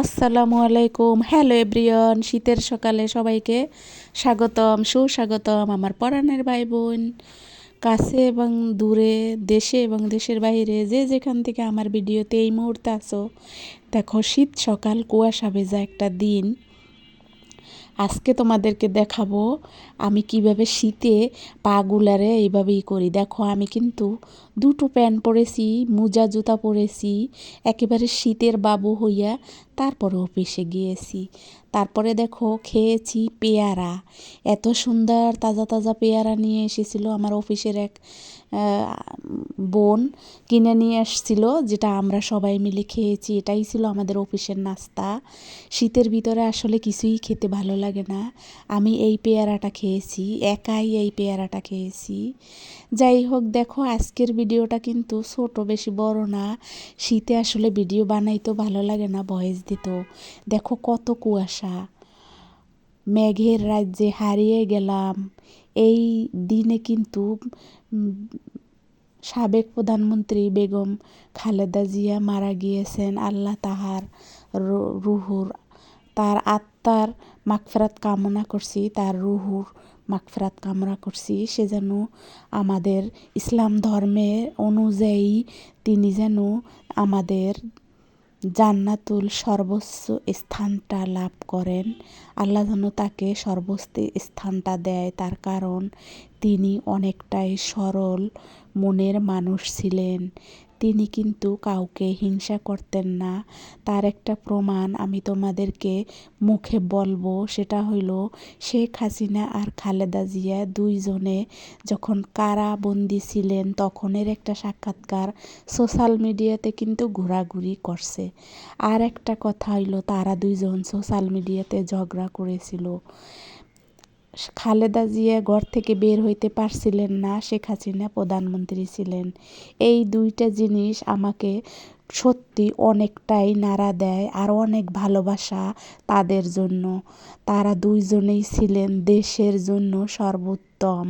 আসসালামু আলাইকুম। হ্যালো এব্রিয়ন শীতের সকালে সবাইকে স্বাগতম, সুস্বাগতম আমার পরাণের ভাই বোন কাছে এবং দূরে, দেশে এবং দেশের বাইরে, যে যেখান থেকে আমার ভিডিওতে এই মুহূর্তে আসো দেখো শীত সকাল কুয়াশা ভেজা একটা দিন। আজকে তোমাদেরকে দেখাবো আমি কীভাবে শীতে পাগুলারে এইভাবেই করি। দেখো, আমি কিন্তু দুটো প্যান্ট পরেছি, মোজা, জুতা পরেছি, একেবারে শীতের বাবু হইয়া তারপরে অফিসে গিয়েছি। তারপরে দেখো, খেয়েছি পেয়ারা। এত সুন্দর তাজা তাজা পেয়ারা নিয়ে এসেছিল আমার অফিসের এক বোন কিনে নিয়ে আসছিল, যেটা আমরা সবাই মিলে খেয়েছি, এটাই ছিল আমাদের অফিসের নাস্তা। শীতের ভিতরে আসলে কিছুই খেতে ভালো লাগে না। আমি এই পেয়ারাটা খেয়েছি, একাই এই পেয়ারাটা খেয়েছি। যাই হোক, দেখো, আজকের ভিডিওটা কিন্তু ছোট, বেশি বড় না। শীতে আসলে ভিডিও বানাইতেও ভালো লাগে না, ভয়েস দিত দেখো কত কুয়াশা। মেঘের রাজ্যে হারিয়ে গেলাম। এই দিনে কিন্তু সাবেক প্রধানমন্ত্রী বেগম খালেদা জিয়া মারা গিয়েছেন, আল্লাহ তাহার রুহুর, তার আত্মার মাগফেরাত কামনা করছি, তার রুহুর মাগফেরাত কামনা করছি, সে যেন আমাদের ইসলাম ধর্মের অনুযায়ী তিনি যেন আমাদের জান্নাতুল সর্বোচ্চ স্থানটা লাভ করেন। আল্লাহ যেন তাকে সর্বোচ্চ স্থানটা দেয়, তার কারণ তিনি অনেকটাই সরল মনের মানুষ ছিলেন। তিনি কিন্তু কাউকে হিংসা করতেন না। তার একটা প্রমাণ আমি তোমাদেরকে মুখে বলব, সেটা হইল শেখ হাসিনা আর খালেদা জিয়া দুইজনে যখন কারাবন্দি ছিলেন, তখনের একটা সাক্ষাৎকার সোশ্যাল মিডিয়াতে কিন্তু ঘোরাঘুরি করছে। আর একটা কথা হইল, তারা দুইজন সোশ্যাল মিডিয়াতে ঝগড়া করেছিল। খালেদা জিয়া ঘর থেকে বের হইতে পারছিলেন না, শেখ হাসিনা প্রধানমন্ত্রী ছিলেন। এই দুইটা জিনিস আমাকে সত্যি অনেকটাই নাড়া দেয় আর অনেক ভালোবাসা তাদের জন্য। তারা দুইজনেই ছিলেন দেশের জন্য সর্বোত্তম।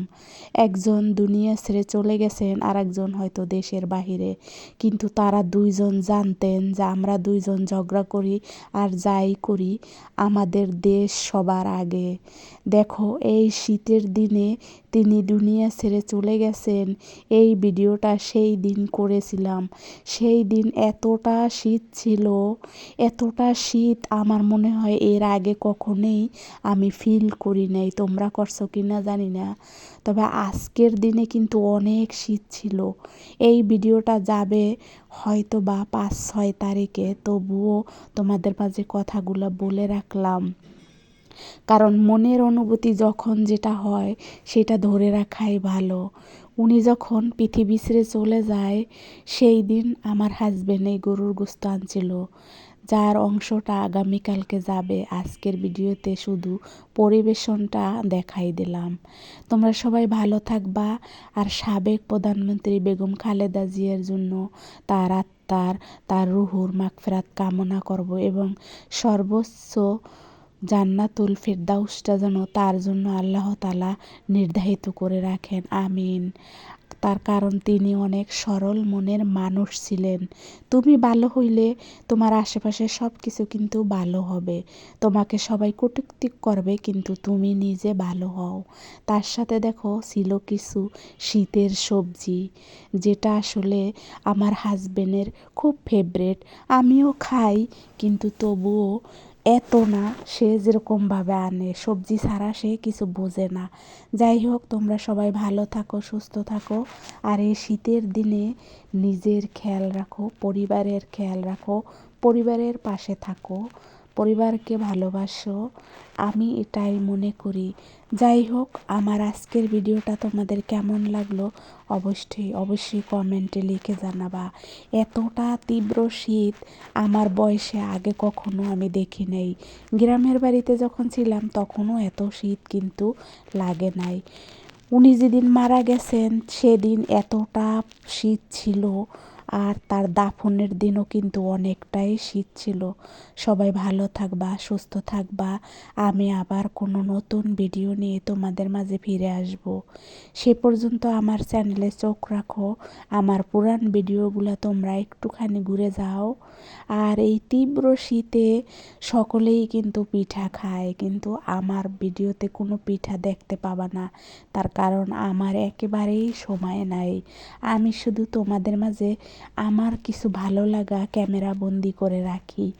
একজন দুনিয়া ছেড়ে চলে গেছেন আর একজন হয়তো দেশের বাহিরে। কিন্তু তারা দুইজন জানতেন যে আমরা দুইজন ঝগড়া করি আর যাই করি, আমাদের দেশ সবার আগে। দেখো, এই শীতের দিনে তিনি দুনিয়া ছেড়ে চলে গেছেন, এই ভিডিওটা সেই দিন করেছিলাম। সেই দিন এতটা শীত ছিল, এতটা শীত আমার মনে হয় এর আগে কখনোই আমি ফিল করি নাই। তোমরা করছ কি না জানি না। তবে আজকের দিনে কিন্তু অনেক শীত ছিল। এই ভিডিওটা যাবে হয়তো বা পাঁচ ছয় তারিখে, তবুও তোমাদের মাঝে কথাগুলো বলে রাখলাম। কারণ মনের অনুভূতি যখন যেটা হয়, সেটা ধরে রাখাই ভালো। উনি যখন পৃথিবী ছেড়ে চলে যায়, সেই দিন আমার হাজবেন্ড এই গরুর গোস্ত আনছিল, যার অংশটা আগামীকালকে যাবে। আজকের ভিডিওতে শুধু পরিবেশনটা দেখাই দিলাম। তোমরা সবাই ভালো থাকবা, আর সাবেক প্রধানমন্ত্রী বেগম খালেদা জিয়ার জন্য তার আত্মার, তার রুহুর মাগফেরাত কামনা করব এবং সর্বোচ্চ জান্নাতুল ফেরদাউসটা যেন তার জন্য আল্লাহ তালা নির্ধারিত করে রাখেন, আমিন। তার কারণ তিনি অনেক সরল মনের মানুষ ছিলেন। তুমি ভালো হইলে তোমার আশেপাশে সব কিছু কিন্তু ভালো হবে। তোমাকে সবাই কটুক্তি করবে, কিন্তু তুমি নিজে ভালো হও। তার সাথে দেখো, ছিল কিছু শীতের সবজি, যেটা আসলে আমার হাজবেন্ডের খুব ফেভারেট আমিও খাই, কিন্তু তবুও এত না সে যেরকমভাবে আনে, সবজি ছাড়া সে কিছু বোঝে না। যাই হোক তোমরা সবাই ভালো থাকো, সুস্থ থাকো, আর এই শীতের দিনে নিজের খেয়াল রাখো, পরিবারের খেয়াল রাখো, পরিবারের পাশে থাকো। পরিবারকে ভালোবাসো, আমি এটাই মনে করি। যাই হোক, আমার আজকের ভিডিওটা তোমাদের কেমন লাগল অবশ্যই অবশ্যই কমেন্টে লিখে জানাবা। এতটা তীব্র শীত আমার বয়সে আগে কখনো আমি দেখি নাই। গ্রামের বাড়িতে যখন ছিলাম তখনও এত শীত কিন্তু লাগে নাই। উনি যেদিন মারা গেছেন, সেদিন এতটা শীত ছিল আর তার দাফনের দিনও কিন্তু অনেকটাই শীত ছিল। সবাই ভালো থাকবা, সুস্থ থাকবা। আমি আবার কোনো নতুন ভিডিও নিয়ে তোমাদের মাঝে ফিরে আসব। সে পর্যন্ত আমার চ্যানেলে চোখ রাখো, আমার পুরান ভিডিওগুলো তোমরা একটুখানি ঘুরে যাও। আর এই তীব্র শীতে সকলেই কিন্তু পিঠা খায়, কিন্তু আমার ভিডিওতে কোনো পিঠা দেখতে পাবা না। তার কারণ আমার একেবারেই সময় নাই। আমি শুধু তোমাদের মাঝে আমার কিছু ভালো লাগা ক্যামেরা বন্দি করে রাখি।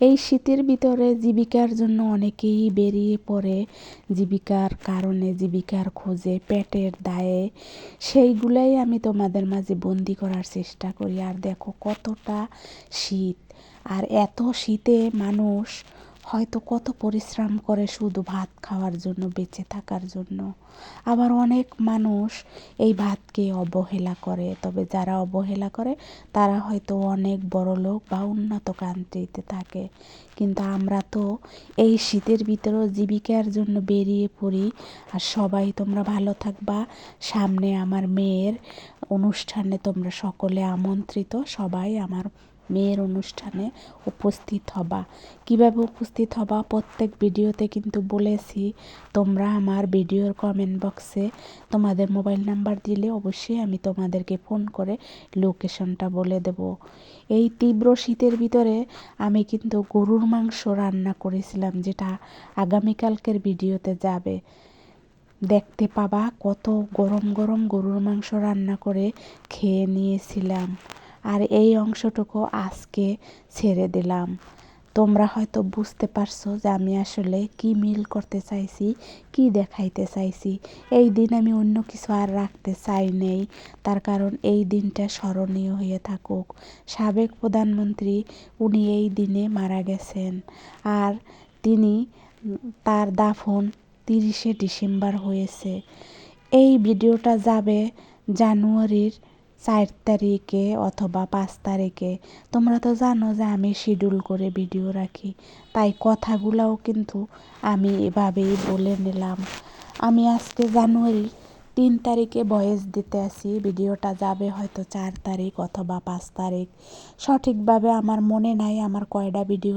এই শীতের ভিতরে জীবিকার জন্য অনেকেই বেরিয়ে পড়ে। জীবিকার কারণে জীবিকার খোঁজে, পেটের দায়ে। সেইগুলাই আমি তোমাদের মাঝে বন্দি করার চেষ্টা করি। আর দেখো কতটা শীত। আর এত শীতে মানুষ হয়তো কত পরিশ্রম করে শুধু ভাত খাওয়ার জন্য, বেঁচে থাকার জন্য। আবার অনেক মানুষ এই ভাতকে অবহেলা করে, তবে যারা অবহেলা করে, তারা হয়তো অনেক বড় লোক বা উন্নত কান্ট্রিতে থাকে। কিন্তু আমরা তো এই শীতের ভিতরেও জীবিকার জন্য বেরিয়ে পড়ি, আর সবাই তোমরা ভালো থাকবা। সামনে আমার মেয়ের অনুষ্ঠানে তোমরা সকলে আমন্ত্রিত, সবাই আমার মেয়ের অনুষ্ঠানে উপস্থিত হবা। কীভাবে উপস্থিত হবা? প্রত্যেক ভিডিওতে কিন্তু বলেছি, তোমরা আমার ভিডিওর কমেন্ট বক্সে তোমাদের মোবাইল নাম্বার দিলে অবশ্যই আমি তোমাদেরকে ফোন করে লোকেশনটা বলে দেব। এই তীব্র শীতের ভিতরে আমি কিন্তু গরুর মাংস রান্না করেছিলাম, যেটা আগামীকালকের ভিডিওতে যাবে। দেখতে পাবা কত গরম গরম গরুর মাংস রান্না করে খেয়ে নিয়েছিলাম। আর এই অংশটুকু আজকে ছেড়ে দিলাম। তোমরা হয়তো বুঝতে পারছ যে আমি আসলে কি মিল করতে চাইছি, কি দেখাইতে চাইছি। এই দিন আমি অন্য কিছু আর রাখতে চাই নেই। তার কারণ এই দিনটা স্মরণীয় হয়ে থাকুক। সাবেক প্রধানমন্ত্রী, উনি এই দিনে মারা গেছেন। আর তিনি তার দাফন তিরিশে ডিসেম্বর হয়েছে। এই ভিডিওটা যাবে জানুয়ারির চার তারিখে অথবা পাঁচ তারিখে। তোমরা তো জানো যে আমি শিডিউল করে ভিডিও রাখি। তাই কথাগুলোও কিন্তু আমি এভাবেই বলে নিলাম। আমি আজকে জানুয়ারি তিন তারিখে ভয়েস দিতে আসি। ভিডিওটা যাবে হয়তো চার তারিখ অথবা পাঁচ তারিখ। সঠিকভাবে আমার মনে নাই, আমার কয়টা ভিডিও